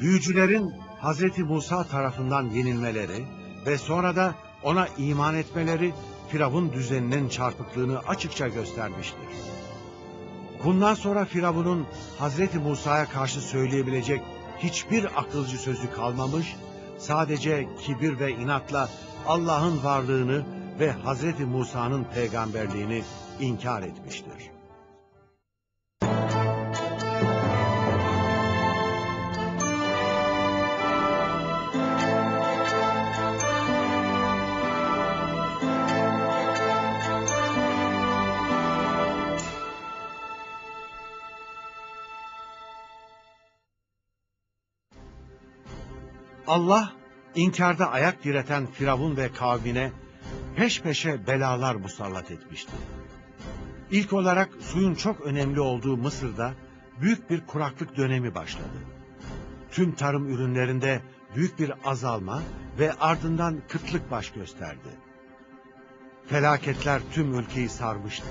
büyücülerin Hazreti Musa tarafından yenilmeleri ve sonra da ona iman etmeleri Firavun düzeninin çarpıklığını açıkça göstermiştir. Bundan sonra Firavun'un Hazreti Musa'ya karşı söyleyebilecek hiçbir akılcı sözü kalmamış, sadece kibir ve inatla Allah'ın varlığını ve Hazreti Musa'nın peygamberliğini inkar etmiştir. Allah inkarda ayak direten Firavun ve kavmine peş peşe belalar musallat etmişti. İlk olarak suyun çok önemli olduğu Mısır'da büyük bir kuraklık dönemi başladı. Tüm tarım ürünlerinde büyük bir azalma ve ardından kıtlık baş gösterdi. Felaketler tüm ülkeyi sarmıştı.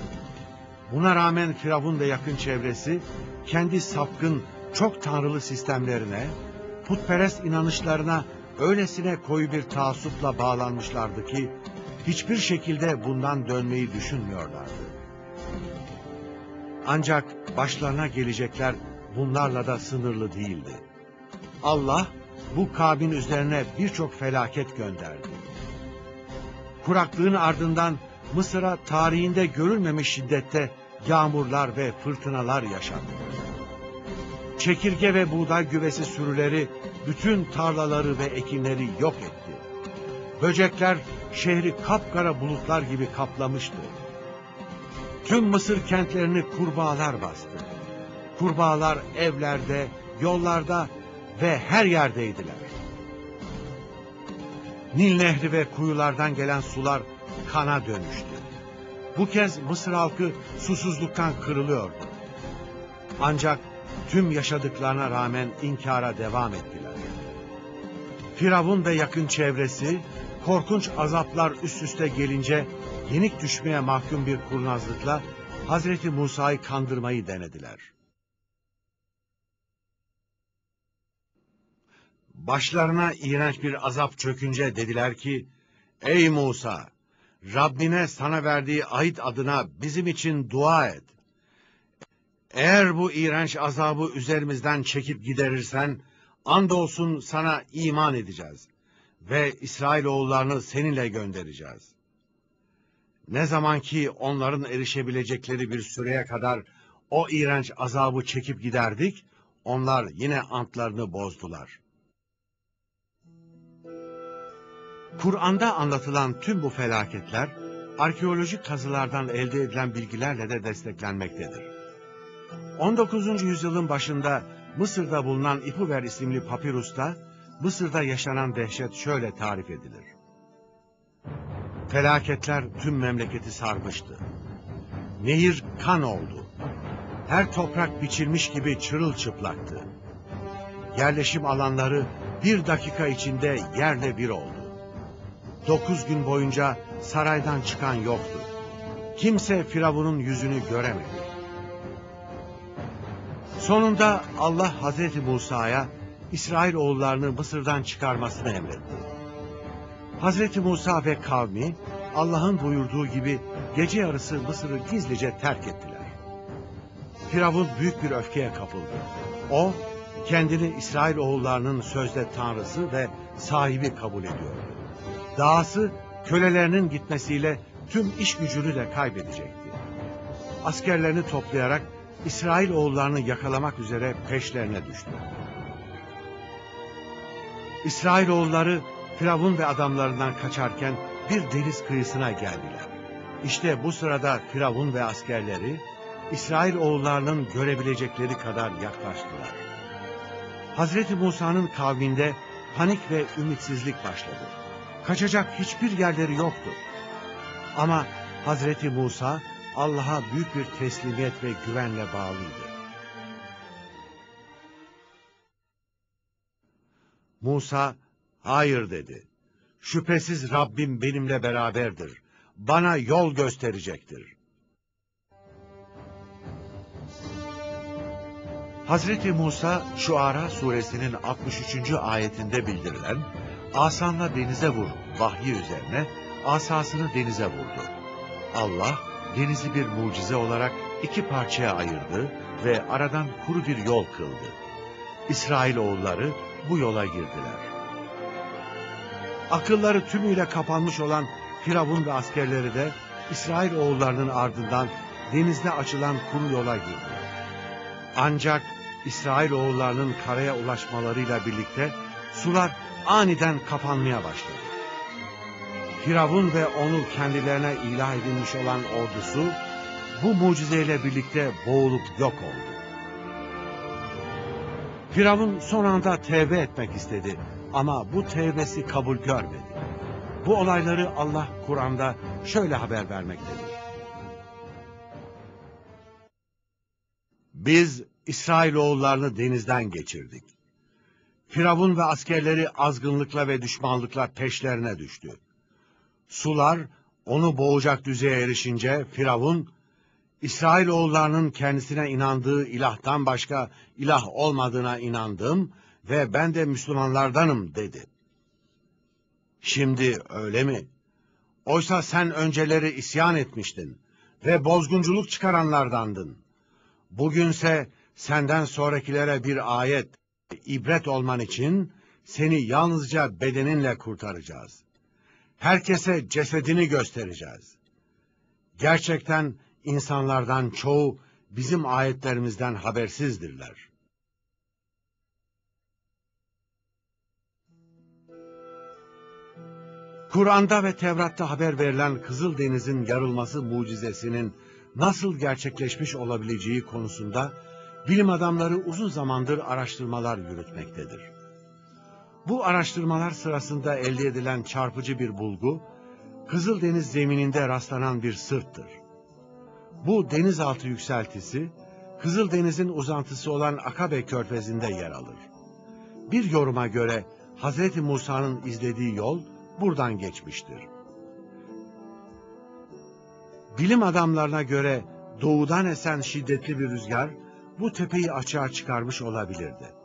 Buna rağmen Firavun ve yakın çevresi kendi sapkın, çok tanrılı sistemlerine, putperest inanışlarına öylesine koyu bir taassupla bağlanmışlardı ki hiçbir şekilde bundan dönmeyi düşünmüyorlardı. Ancak başlarına gelecekler bunlarla da sınırlı değildi. Allah bu kavmin üzerine birçok felaket gönderdi. Kuraklığın ardından Mısır'a tarihinde görülmemiş şiddette yağmurlar ve fırtınalar yaşandı. Çekirge ve buğday güvesi sürüleri bütün tarlaları ve ekinleri yok etti. Böcekler şehri kapkara bulutlar gibi kaplamıştı. Tüm Mısır kentlerini kurbağalar bastı. Kurbağalar evlerde, yollarda ve her yerdeydiler. Nil nehri ve kuyulardan gelen sular kana dönüştü. Bu kez Mısır halkı susuzluktan kırılıyordu. Ancak tüm yaşadıklarına rağmen inkara devam ettiler. Firavun ve yakın çevresi korkunç azaplar üst üste gelince yenik düşmeye mahkum bir kurnazlıkla Hazreti Musa'yı kandırmayı denediler. Başlarına iğrenç bir azap çökünce dediler ki, Ey Musa! Rabbine sana verdiği ait adına bizim için dua et. Eğer bu iğrenç azabı üzerimizden çekip giderirsen, andolsun sana iman edeceğiz ve İsrailoğullarını seninle göndereceğiz. Ne zaman ki onların erişebilecekleri bir süreye kadar o iğrenç azabı çekip giderdik, onlar yine antlarını bozdular. Kur'an'da anlatılan tüm bu felaketler, arkeolojik kazılardan elde edilen bilgilerle de desteklenmektedir. 19. yüzyılın başında Mısır'da bulunan İpuver isimli papirüsta, Mısır'da yaşanan dehşet şöyle tarif edilir. Felaketler tüm memleketi sarmıştı. Nehir kan oldu. Her toprak biçilmiş gibi çırılçıplaktı. Yerleşim alanları bir dakika içinde yerle bir oldu. Dokuz gün boyunca saraydan çıkan yoktu. Kimse Firavun'un yüzünü göremedi. Sonunda Allah Hazreti Musa'ya İsrail oğullarını Mısır'dan çıkarmasını emretti. Hazreti Musa ve kavmi Allah'ın buyurduğu gibi gece yarısı Mısır'ı gizlice terk ettiler. Firavun büyük bir öfkeye kapıldı. O kendini İsrail oğullarının sözde tanrısı ve sahibi kabul ediyordu. Dahası kölelerinin gitmesiyle tüm iş gücünü de kaybedecekti. Askerlerini toplayarak İsrail oğullarını yakalamak üzere peşlerine düştü. İsrail oğulları Firavun ve adamlarından kaçarken bir deniz kıyısına geldiler. İşte bu sırada Firavun ve askerleri İsrail oğullarının görebilecekleri kadar yaklaştılar. Hazreti Musa'nın kavminde panik ve ümitsizlik başladı. Kaçacak hiçbir yerleri yoktu. Ama Hazreti Musa Allah'a büyük bir teslimiyet ve güvenle bağlıydı. Musa, hayır dedi. Şüphesiz Rabbim benimle beraberdir. Bana yol gösterecektir. Hazreti Musa Şuara suresinin 63. ayetinde bildirilen asanla denize vur vahyi üzerine asasını denize vurdu. Allah denizi bir mucize olarak iki parçaya ayırdı ve aradan kuru bir yol kıldı. İsrail oğulları bu yola girdiler. Akılları tümüyle kapanmış olan Firavun ve askerleri de İsrail oğullarının ardından denizde açılan kuru yola girdiler. Ancak İsrail oğullarının karaya ulaşmalarıyla birlikte sular aniden kapanmaya başladı. Firavun ve onu kendilerine ilah edilmiş olan ordusu bu mucizeyle birlikte boğulup yok oldu. Firavun son anda tevbe etmek istedi ama bu tevbesi kabul görmedi. Bu olayları Allah Kur'an'da şöyle haber vermektedir. Biz İsrailoğullarını denizden geçirdik. Firavun ve askerleri azgınlıkla ve düşmanlıkla peşlerine düştü. Sular onu boğacak düzeye erişince Firavun, İsrailoğullarının kendisine inandığı ilahtan başka ilah olmadığına inandım ve ben de Müslümanlardanım dedi. Şimdi öyle mi? Oysa sen önceleri isyan etmiştin ve bozgunculuk çıkaranlardandın. Bugünse senden sonrakilere bir ayet, ibret olman için seni yalnızca bedeninle kurtaracağız. Herkese cesedini göstereceğiz. Gerçekten insanlardan çoğu bizim ayetlerimizden habersizdirler. Kur'an'da ve Tevrat'ta haber verilen Kızıldeniz'in yarılması mucizesinin nasıl gerçekleşmiş olabileceği konusunda bilim adamları uzun zamandır araştırmalar yürütmektedir. Bu araştırmalar sırasında elde edilen çarpıcı bir bulgu, Kızıldeniz zemininde rastlanan bir sırttır. Bu denizaltı yükseltisi, Kızıldeniz'in uzantısı olan Akabe körfezinde yer alır. Bir yoruma göre Hz. Musa'nın izlediği yol buradan geçmiştir. Bilim adamlarına göre doğudan esen şiddetli bir rüzgar bu tepeyi açığa çıkarmış olabilirdi.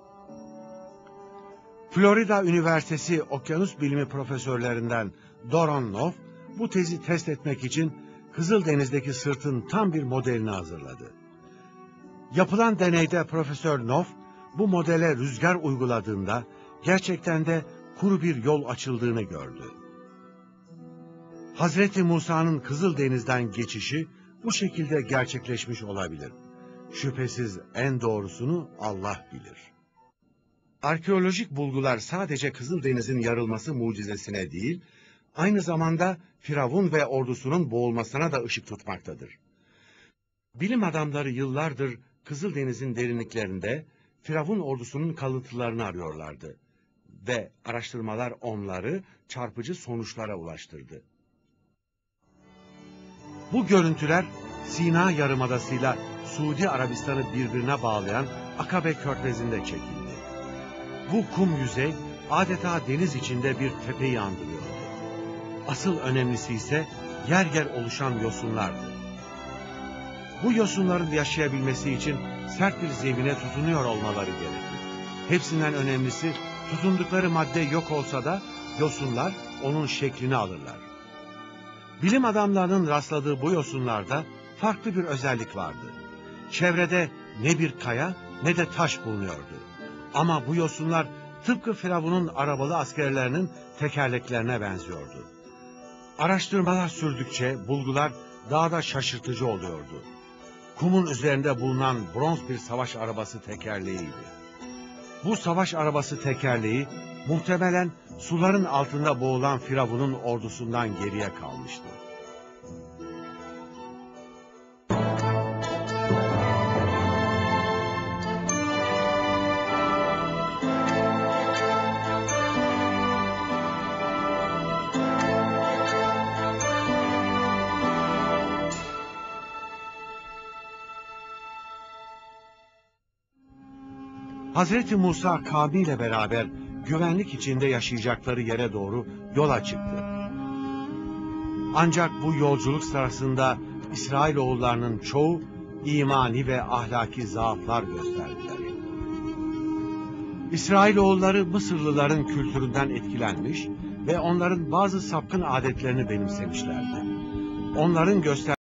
Florida Üniversitesi Okyanus Bilimi profesörlerinden Doron Noff bu tezi test etmek için Kızıldeniz'deki sırtın tam bir modelini hazırladı. Yapılan deneyde Profesör Noff bu modele rüzgar uyguladığında gerçekten de kuru bir yol açıldığını gördü. Hazreti Musa'nın Kızıldeniz'den geçişi bu şekilde gerçekleşmiş olabilir. Şüphesiz en doğrusunu Allah bilir. Arkeolojik bulgular sadece Kızıldeniz'in yarılması mucizesine değil, aynı zamanda Firavun ve ordusunun boğulmasına da ışık tutmaktadır. Bilim adamları yıllardır Kızıldeniz'in derinliklerinde Firavun ordusunun kalıntılarını arıyorlardı ve araştırmalar onları çarpıcı sonuçlara ulaştırdı. Bu görüntüler Sina Yarımadası'yla Suudi Arabistan'ı birbirine bağlayan Akabe Körfezi'nde çekildi. Bu kum yüzey adeta deniz içinde bir tepeyi andırıyordu. Asıl önemlisi ise yer yer oluşan yosunlardı. Bu yosunların yaşayabilmesi için sert bir zemine tutunuyor olmaları gerekir. Hepsinden önemlisi tutundukları madde yok olsa da yosunlar onun şeklini alırlar. Bilim adamlarının rastladığı bu yosunlarda farklı bir özellik vardı. Çevrede ne bir kaya ne de taş bulunuyordu. Ama bu yosunlar tıpkı Firavun'un arabalı askerlerinin tekerleklerine benziyordu. Araştırmalar sürdükçe bulgular daha da şaşırtıcı oluyordu. Kumun üzerinde bulunan bronz bir savaş arabası tekerleğiydi. Bu savaş arabası tekerleği muhtemelen suların altında boğulan Firavun'un ordusundan geriye kalmıştı. Hazreti Musa kavmiyle beraber güvenlik içinde yaşayacakları yere doğru yola çıktı. Ancak bu yolculuk sırasında İsrailoğullarının çoğu imani ve ahlaki zaaflar gösterdiler. İsrailoğulları Mısırlıların kültüründen etkilenmiş ve onların bazı sapkın adetlerini benimsemişlerdi. Onların göster